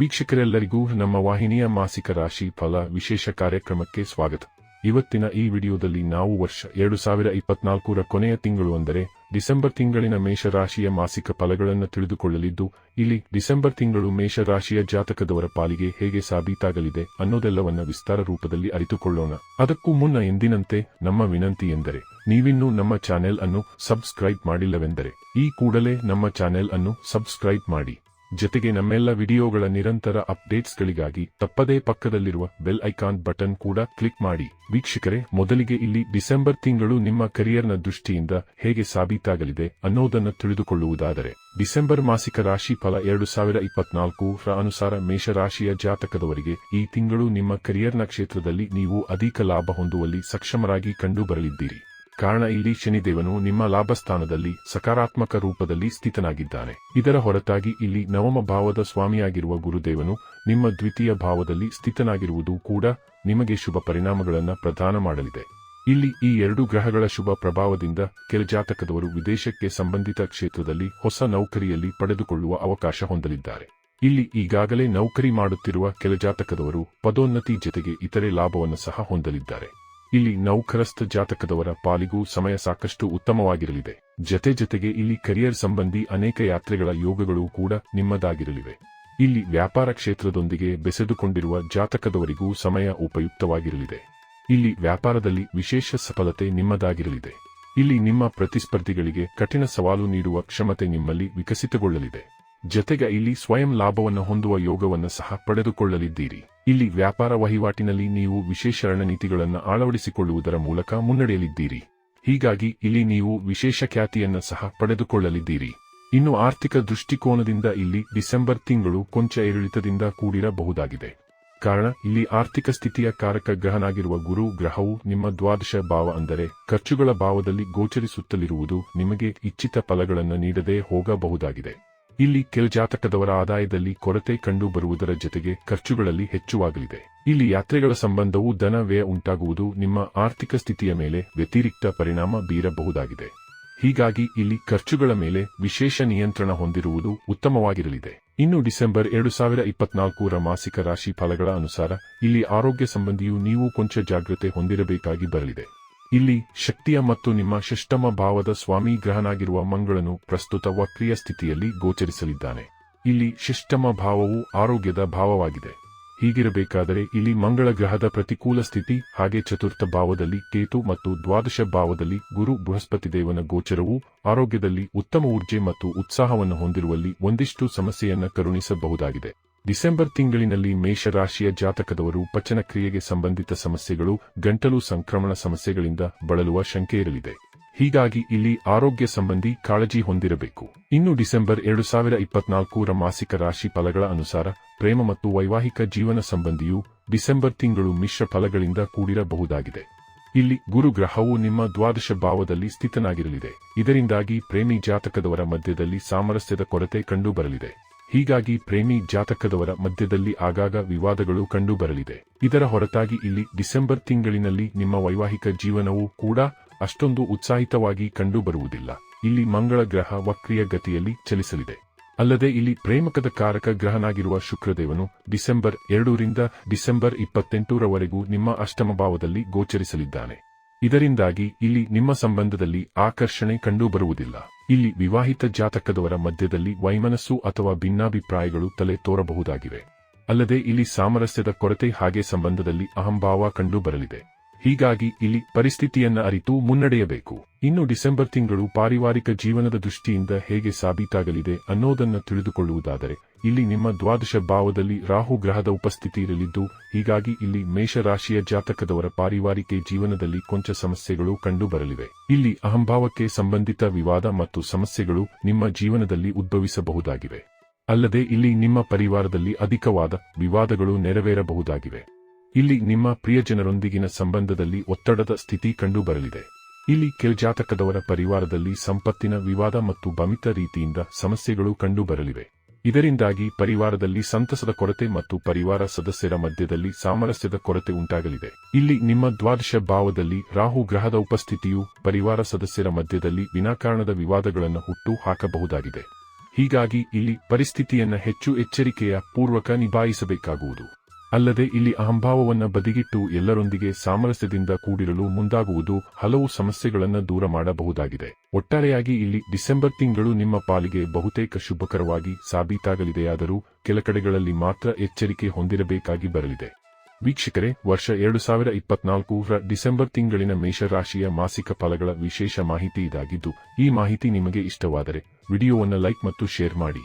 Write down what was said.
ವೀಕ್ಷಕರೆಲ್ಲರಿಗೂ ನಮ್ಮ ವಾಹಿನಿಯ ಮಾಸಿಕ ರಾಶಿ ಫಲ ವಿಶೇಷ ಕಾರ್ಯಕ್ರಮಕ್ಕೆ ಸ್ವಾಗತ. ಇವತ್ತಿನ ಈ ವಿಡಿಯೋದಲ್ಲಿ ನಾವು ವರ್ಷ ಎರಡು ಸಾವಿರ ಇಪ್ಪತ್ನಾಲ್ಕರ ಕೊನೆಯ ತಿಂಗಳು ಅಂದರೆ ಡಿಸೆಂಬರ್ ತಿಂಗಳಿನ ಮೇಷರಾಶಿಯ ಮಾಸಿಕ ಫಲಗಳನ್ನು ತಿಳಿದುಕೊಳ್ಳಲಿದ್ದು, ಇಲ್ಲಿ ಡಿಸೆಂಬರ್ ತಿಂಗಳು ಮೇಷರಾಶಿಯ ಜಾತಕದವರ ಪಾಲಿಗೆ ಹೇಗೆ ಸಾಬೀತಾಗಲಿದೆ ಅನ್ನೋದೆಲ್ಲವನ್ನ ವಿಸ್ತಾರ ರೂಪದಲ್ಲಿ ಅರಿತುಕೊಳ್ಳೋಣ. ಅದಕ್ಕೂ ಮುನ್ನ ಎಂದಿನಂತೆ ನಮ್ಮ ವಿನಂತಿ ಎಂದರೆ, ನೀವಿನ್ನೂ ನಮ್ಮ ಚಾನೆಲ್ ಅನ್ನು ಸಬ್ಸ್ಕ್ರೈಬ್ ಮಾಡಿಲ್ಲವೆಂದರೆ, ಈ ಕೂಡಲೇ ನಮ್ಮ ಚಾನೆಲ್ ಅನ್ನು ಸಬ್ಸ್ಕ್ರೈಬ್ ಮಾಡಿ. ಜೊತೆಗೆ ನಮ್ಮೆಲ್ಲ ವಿಡಿಯೋಗಳ ನಿರಂತರ ಅಪ್ಡೇಟ್ಸ್ಗಳಿಗಾಗಿ ತಪ್ಪದೇ ಪಕ್ಕದಲ್ಲಿರುವ ಬೆಲ್ ಐಕಾನ್ ಬಟನ್ ಕೂಡ ಕ್ಲಿಕ್ ಮಾಡಿ. ವೀಕ್ಷಕರೇ, ಮೊದಲಿಗೆ ಇಲ್ಲಿ ಡಿಸೆಂಬರ್ ತಿಂಗಳು ನಿಮ್ಮ ಕರಿಯರ್ನ ದೃಷ್ಟಿಯಿಂದ ಹೇಗೆ ಸಾಬೀತಾಗಲಿದೆ ಅನ್ನೋದನ್ನು ತಿಳಿದುಕೊಳ್ಳುವುದಾದರೆ, ಡಿಸೆಂಬರ್ ಮಾಸಿಕ ರಾಶಿ ಫಲ ಎರಡು ಸಾವಿರ ಇಪ್ಪತ್ನಾಲ್ಕು ರ ಅನುಸಾರ ಮೇಷರಾಶಿಯ ಜಾತಕದವರಿಗೆ ಈ ತಿಂಗಳು ನಿಮ್ಮ ಕರಿಯರ್ನ ಕ್ಷೇತ್ರದಲ್ಲಿ ನೀವು ಅಧಿಕ ಲಾಭ ಹೊಂದುವಲ್ಲಿ ಸಕ್ಷಮರಾಗಿ ಕಂಡುಬರಲಿದ್ದೀರಿ. ಕಾರಣ ಇಲ್ಲಿ ಶನಿದೇವನು ನಿಮ್ಮ ಲಾಭಸ್ಥಾನದಲ್ಲಿ ಸಕಾರಾತ್ಮಕ ರೂಪದಲ್ಲಿ ಸ್ಥಿತನಾಗಿದ್ದಾನೆ. ಇದರ ಹೊರತಾಗಿ ಇಲ್ಲಿ ನವಮ ಭಾವದ ಸ್ವಾಮಿಯಾಗಿರುವ ಗುರುದೇವನು ನಿಮ್ಮ ದ್ವಿತೀಯ ಭಾವದಲ್ಲಿ ಸ್ಥಿತನಾಗಿರುವುದು ಕೂಡ ನಿಮಗೆ ಶುಭ ಪರಿಣಾಮಗಳನ್ನು ಪ್ರದಾನ ಮಾಡಲಿದೆ. ಇಲ್ಲಿ ಈ ಎರಡು ಗ್ರಹಗಳ ಶುಭ ಪ್ರಭಾವದಿಂದ ಕೆಲ ಜಾತಕದವರು ವಿದೇಶಕ್ಕೆ ಸಂಬಂಧಿತ ಕ್ಷೇತ್ರದಲ್ಲಿ ಹೊಸ ನೌಕರಿಯಲ್ಲಿ ಪಡೆದುಕೊಳ್ಳುವ ಅವಕಾಶ ಹೊಂದಲಿದ್ದಾರೆ. ಇಲ್ಲಿ ಈಗಾಗಲೇ ನೌಕರಿ ಮಾಡುತ್ತಿರುವ ಕೆಲ ಜಾತಕದವರು ಪದೋನ್ನತಿ ಜೊತೆಗೆ ಇತರೆ ಲಾಭವನ್ನು ಸಹ ಹೊಂದಲಿದ್ದಾರೆ. ಇಲ್ಲಿ ನೌಕರಸ್ಥ ಜಾತಕದವರ ಪಾಲಿಗೂ ಸಮಯ ಸಾಕಷ್ಟು ಉತ್ತಮವಾಗಿರಲಿದೆ. ಜತೆ ಜತೆಗೆ ಇಲ್ಲಿ ಕರಿಯರ್ ಸಂಬಂಧಿ ಅನೇಕ ಯಾತ್ರೆಗಳ ಯೋಗಗಳು ಕೂಡ ನಿಮ್ಮದಾಗಿರಲಿವೆ. ಇಲ್ಲಿ ವ್ಯಾಪಾರ ಕ್ಷೇತ್ರದೊಂದಿಗೆ ಬೆಸೆದುಕೊಂಡಿರುವ ಜಾತಕದವರಿಗೂ ಸಮಯ ಉಪಯುಕ್ತವಾಗಿರಲಿದೆ. ಇಲ್ಲಿ ವ್ಯಾಪಾರದಲ್ಲಿ ವಿಶೇಷ ಸಫಲತೆ ನಿಮ್ಮದಾಗಿರಲಿದೆ. ಇಲ್ಲಿ ನಿಮ್ಮ ಪ್ರತಿಸ್ಪರ್ಧಿಗಳಿಗೆ ಕಠಿಣ ಸವಾಲು ನೀಡುವ ಕ್ಷಮತೆ ನಿಮ್ಮಲ್ಲಿ ವಿಕಸಿತಗೊಳ್ಳಲಿದೆ. ಜತೆಗೆ ಇಲ್ಲಿ ಸ್ವಯಂ ಲಾಭವನ್ನು ಹೊಂದುವ ಯೋಗವನ್ನು ಸಹ ಪಡೆದುಕೊಳ್ಳಲಿದ್ದೀರಿ. ಇಲ್ಲಿ ವ್ಯಾಪಾರ ವಹಿವಾಟಿನಲ್ಲಿ ನೀವು ವಿಶೇಷ ರಣನೀತಿಗಳನ್ನು ಅಳವಡಿಸಿಕೊಳ್ಳುವುದರ ಮೂಲಕ ಮುನ್ನಡೆಯಲಿದ್ದೀರಿ. ಹೀಗಾಗಿ ಇಲ್ಲಿ ನೀವು ವಿಶೇಷ ಖ್ಯಾತಿಯನ್ನು ಸಹ ಪಡೆದುಕೊಳ್ಳಲಿದ್ದೀರಿ. ಇನ್ನು ಆರ್ಥಿಕ ದೃಷ್ಟಿಕೋನದಿಂದ ಇಲ್ಲಿ ಡಿಸೆಂಬರ್ ತಿಂಗಳು ಕೊಂಚ ಏರಿಳಿತದಿಂದ ಕೂಡಿರಬಹುದಾಗಿದೆ. ಕಾರಣ, ಇಲ್ಲಿ ಆರ್ಥಿಕ ಸ್ಥಿತಿಯ ಕಾರಕ ಗ್ರಹನಾಗಿರುವ ಗುರು ಗ್ರಹವು ನಿಮ್ಮ ದ್ವಾದಶ ಭಾವ ಅಂದರೆ ಖರ್ಚುಗಳ ಭಾವದಲ್ಲಿ ಗೋಚರಿಸುತ್ತಲಿರುವುದು ನಿಮಗೆ ಇಚ್ಛಿತ ಫಲಗಳನ್ನು ನೀಡದೇ ಹೋಗಬಹುದಾಗಿದೆ. ಇಲ್ಲಿ ಕೆಲ ಜಾತಕದವರ ಆದಾಯದಲ್ಲಿ ಕೊರತೆ ಕಂಡು ಬರುವುದರ ಜೊತೆಗೆ ಖರ್ಚುಗಳಲ್ಲಿ ಹೆಚ್ಚುವಾಗಲಿದೆ. ಇಲ್ಲಿ ಯಾತ್ರೆಗಳ ಸಂಬಂಧವು ಧನ ವ್ಯಯ ಉಂಟಾಗುವುದು ನಿಮ್ಮ ಆರ್ಥಿಕ ಸ್ಥಿತಿಯ ಮೇಲೆ ವ್ಯತಿರಿಕ್ತ ಪರಿಣಾಮ ಬೀರಬಹುದಾಗಿದೆ. ಹೀಗಾಗಿ ಇಲ್ಲಿ ಖರ್ಚುಗಳ ಮೇಲೆ ವಿಶೇಷ ನಿಯಂತ್ರಣ ಹೊಂದಿರುವುದು ಉತ್ತಮವಾಗಿರಲಿದೆ. ಇನ್ನು ಡಿಸೆಂಬರ್ ಎರಡು ಸಾವಿರ ಇಪ್ಪತ್ನಾಲ್ಕರ ಮಾಸಿಕ ರಾಶಿ ಫಲಗಳ ಅನುಸಾರ ಇಲ್ಲಿ ಆರೋಗ್ಯ ಸಂಬಂಧಿಯು ನೀವು ಕೊಂಚ ಜಾಗ್ರತೆ ಹೊಂದಿರಬೇಕಾಗಿ ಬರಲಿದೆ. ಇಲ್ಲಿ ಶಕ್ತಿಯ ಮತ್ತು ನಿಮ್ಮ ಷಷ್ಟಮ ಭಾವದ ಸ್ವಾಮಿ ಗ್ರಹನಾಗಿರುವ ಮಂಗಳನು ಪ್ರಸ್ತುತ ವಕ್ರಿಯ ಸ್ಥಿತಿಯಲ್ಲಿ ಗೋಚರಿಸಲಿದ್ದಾನೆ. ಇಲ್ಲಿ ಷಷ್ಟಮ ಭಾವವು ಆರೋಗ್ಯದ ಭಾವವಾಗಿದೆ. ಹೀಗಿರಬೇಕಾದರೆ ಇಲ್ಲಿ ಮಂಗಳ ಗ್ರಹದ ಪ್ರತಿಕೂಲ ಸ್ಥಿತಿ, ಹಾಗೆ ಚತುರ್ಥ ಭಾವದಲ್ಲಿ ಕೇತು ಮತ್ತು ದ್ವಾದಶ ಭಾವದಲ್ಲಿ ಗುರು ಬೃಹಸ್ಪತಿ ದೇವನ ಗೋಚರವು, ಆರೋಗ್ಯದಲ್ಲಿ ಉತ್ತಮ ಊರ್ಜೆ ಮತ್ತು ಉತ್ಸಾಹವನ್ನು ಹೊಂದಿರುವಲ್ಲಿ ಒಂದಿಷ್ಟು ಸಮಸ್ಯೆಯನ್ನು ಕರುಣಿಸಬಹುದಾಗಿದೆ. ಡಿಸೆಂಬರ್ ತಿಂಗಳಿನಲ್ಲಿ ಮೇಷರಾಶಿಯ ಜಾತಕದವರು ಪಚನ ಕ್ರಿಯೆಗೆ ಸಂಬಂಧಿತ ಸಮಸ್ಯೆಗಳು, ಗಂಟಲು ಸಂಕ್ರಮಣ ಸಮಸ್ಯೆಗಳಿಂದ ಬಳಲುವ ಶಂಕೆ ಇರಲಿದೆ. ಹೀಗಾಗಿ ಇಲ್ಲಿ ಆರೋಗ್ಯ ಸಂಬಂಧಿ ಕಾಳಜಿ ಹೊಂದಿರಬೇಕು. ಇನ್ನು ಡಿಸೆಂಬರ್ ಎರಡು ಸಾವಿರ ಇಪ್ಪತ್ನಾಲ್ಕರ ಮಾಸಿಕ ರಾಶಿ ಫಲಗಳ ಅನುಸಾರ ಪ್ರೇಮ ಮತ್ತು ವೈವಾಹಿಕ ಜೀವನ ಸಂಬಂಧಿಯು ಡಿಸೆಂಬರ್ ತಿಂಗಳು ಮಿಶ್ರ ಫಲಗಳಿಂದ ಕೂಡಿರಬಹುದಾಗಿದೆ. ಇಲ್ಲಿ ಗುರು ಗ್ರಹವು ನಿಮ್ಮ ದ್ವಾದಶ ಭಾವದಲ್ಲಿ ಸ್ಥಿತನಾಗಿರಲಿದೆ. ಇದರಿಂದಾಗಿ ಪ್ರೇಮಿ ಜಾತಕದವರ ಮಧ್ಯದಲ್ಲಿ ಸಾಮರಸ್ಯದ ಕೊರತೆ ಕಂಡುಬರಲಿದೆ. ಹೀಗಾಗಿ ಪ್ರೇಮಿ ಜಾತಕದವರ ಮಧ್ಯದಲ್ಲಿ ಆಗಾಗ ವಿವಾದಗಳು ಕಂಡುಬರಲಿದೆ. ಇದರ ಹೊರತಾಗಿ ಇಲ್ಲಿ ಡಿಸೆಂಬರ್ ತಿಂಗಳಿನಲ್ಲಿ ನಿಮ್ಮ ವೈವಾಹಿಕ ಜೀವನವು ಕೂಡ ಅಷ್ಟೊಂದು ಉತ್ಸಾಹಿತವಾಗಿ ಕಂಡುಬರುವುದಿಲ್ಲ. ಇಲ್ಲಿ ಮಂಗಳ ಗ್ರಹ ವಕ್ರಿಯ ಗತಿಯಲ್ಲಿ ಚಲಿಸಲಿದೆ. ಅಲ್ಲದೆ ಇಲ್ಲಿ ಪ್ರೇಮಕದ ಕಾರಕ ಗ್ರಹನಾಗಿರುವ ಶುಕ್ರದೇವನು ಡಿಸೆಂಬರ್ ಎರಡರಿಂದ ಡಿಸೆಂಬರ್ ಇಪ್ಪತ್ತೆಂಟರವರೆಗೂ ನಿಮ್ಮ ಅಷ್ಟಮ ಭಾವದಲ್ಲಿ ಗೋಚರಿಸಲಿದ್ದಾನೆ. ಇದರಿಂದಾಗಿ ಇಲ್ಲಿ ನಿಮ್ಮ ಸಂಬಂಧದಲ್ಲಿ ಆಕರ್ಷಣೆ ಕಂಡುಬರುವುದಿಲ್ಲ. ಇಲ್ಲಿ ವಿವಾಹಿತ ಜಾತಕದವರ ಮಧ್ಯದಲ್ಲಿ ವೈಮನಸ್ಸು ಅಥವಾ ಭಿನ್ನಾಭಿಪ್ರಾಯಗಳು ತಲೆ ತೋರಬಹುದಾಗಿವೆ. ಅಲ್ಲದೆ ಇಲ್ಲಿ ಸಾಮರಸ್ಯದ ಕೊರತೆ ಹಾಗೆ ಸಂಬಂಧದಲ್ಲಿ ಅಹಂಭಾವ ಕಂಡುಬರಲಿದೆ. ಹೀಗಾಗಿ ಇಲ್ಲಿ ಪರಿಸ್ಥಿತಿಯನ್ನ ಅರಿತು ಮುನ್ನಡೆಯಬೇಕು. ಇನ್ನು ಡಿಸೆಂಬರ್ ತಿಂಗಳು ಪಾರಿವಾರಿಕ ಜೀವನದ ದೃಷ್ಟಿಯಿಂದ ಹೇಗೆ ಸಾಬೀತಾಗಲಿದೆ ಅನ್ನೋದನ್ನು ತಿಳಿದುಕೊಳ್ಳುವುದಾದರೆ, ಇಲ್ಲಿ ನಿಮ್ಮ ದ್ವಾದಶ ಭಾವದಲ್ಲಿ ರಾಹು ಗ್ರಹದ ಉಪಸ್ಥಿತಿ ಇರಲಿದ್ದು, ಹೀಗಾಗಿ ಇಲ್ಲಿ ಮೇಷರಾಶಿಯ ಜಾತಕದವರ ಪಾರಿವಾರಿಕೆ ಜೀವನದಲ್ಲಿ ಕೊಂಚ ಸಮಸ್ಯೆಗಳು ಕಂಡುಬರಲಿವೆ. ಇಲ್ಲಿ ಅಹಂಭಾವಕ್ಕೆ ಸಂಬಂಧಿತ ವಿವಾದ ಮತ್ತು ಸಮಸ್ಯೆಗಳು ನಿಮ್ಮ ಜೀವನದಲ್ಲಿ ಉದ್ಭವಿಸಬಹುದಾಗಿವೆ. ಅಲ್ಲದೆ ಇಲ್ಲಿ ನಿಮ್ಮ ಪರಿವಾರದಲ್ಲಿ ಅಧಿಕವಾದ ವಿವಾದಗಳು ನೆರವೇರಬಹುದಾಗಿವೆ. ಇಲ್ಲಿ ನಿಮ್ಮ ಪ್ರಿಯಜನರೊಂದಿಗಿನ ಸಂಬಂಧದಲ್ಲಿ ಒತ್ತಡದ ಸ್ಥಿತಿ ಕಂಡುಬರಲಿದೆ. ಇಲ್ಲಿ ಕೆಲ್ಜಾತಕದವರ ಪರಿವಾರದಲ್ಲಿ ಸಂಪತ್ತಿನ ವಿವಾದ ಮತ್ತು ಬಮಿತ ರೀತಿಯಿಂದ ಸಮಸ್ಯೆಗಳು ಕಂಡುಬರಲಿವೆ. ಇದರಿಂದಾಗಿ ಪರಿವಾರದಲ್ಲಿ ಸಂತಸದ ಕೊರತೆ ಮತ್ತು ಪರಿವಾರ ಸದಸ್ಯರ ಮಧ್ಯದಲ್ಲಿ ಸಾಮರಸ್ಯದ ಕೊರತೆ ಉಂಟಾಗಲಿದೆ. ಇಲ್ಲಿ ನಿಮ್ಮ ದ್ವಾದಶ ಭಾವದಲ್ಲಿ ರಾಹು ಗ್ರಹದ ಉಪಸ್ಥಿತಿಯು ಪರಿವಾರ ಸದಸ್ಯರ ಮಧ್ಯದಲ್ಲಿ ವಿನಾಕಾರಣದ ವಿವಾದಗಳನ್ನು ಹುಟ್ಟು ಹಾಕಬಹುದಾಗಿದೆ. ಹೀಗಾಗಿ ಇಲ್ಲಿ ಪರಿಸ್ಥಿತಿಯನ್ನು ಹೆಚ್ಚು ಎಚ್ಚರಿಕೆಯ ಪೂರ್ವಕ ನಿಭಾಯಿಸಬೇಕಾಗುವುದು. ಅಲ್ಲದೆ ಇಲ್ಲಿ ಅಹಂಭಾವವನ್ನು ಬದಿಗಿಟ್ಟು ಎಲ್ಲರೊಂದಿಗೆ ಸಾಮರಸ್ಯದಿಂದ ಕೂಡಿರಲು ಮುಂದಾಗುವುದು ಹಲವು ಸಮಸ್ಯೆಗಳನ್ನು ದೂರ ಮಾಡಬಹುದಾಗಿದೆ. ಒಟ್ಟಾರೆಯಾಗಿ ಇಲ್ಲಿ ಡಿಸೆಂಬರ್ ತಿಂಗಳು ನಿಮ್ಮ ಪಾಲಿಗೆ ಬಹುತೇಕ ಶುಭಕರವಾಗಿ ಸಾಬೀತಾಗಲಿದೆಯಾದರೂ ಕೆಲ ಕಡೆಗಳಲ್ಲಿ ಮಾತ್ರ ಎಚ್ಚರಿಕೆ ಹೊಂದಿರಬೇಕಾಗಿ ಬರಲಿದೆ. ವೀಕ್ಷಕರೇ, ವರ್ಷ ಎರಡು ಸಾವಿರ ಇಪ್ಪತ್ನಾಲ್ಕರ ಡಿಸೆಂಬರ್ ತಿಂಗಳಿನ ಮೇಷರಾಶಿಯ ಮಾಸಿಕ ಫಲಗಳ ವಿಶೇಷ ಮಾಹಿತಿ ಇದಾಗಿದ್ದು, ಈ ಮಾಹಿತಿ ನಿಮಗೆ ಇಷ್ಟವಾದರೆ ವಿಡಿಯೋವನ್ನು ಲೈಕ್ ಮತ್ತು ಶೇರ್ ಮಾಡಿ.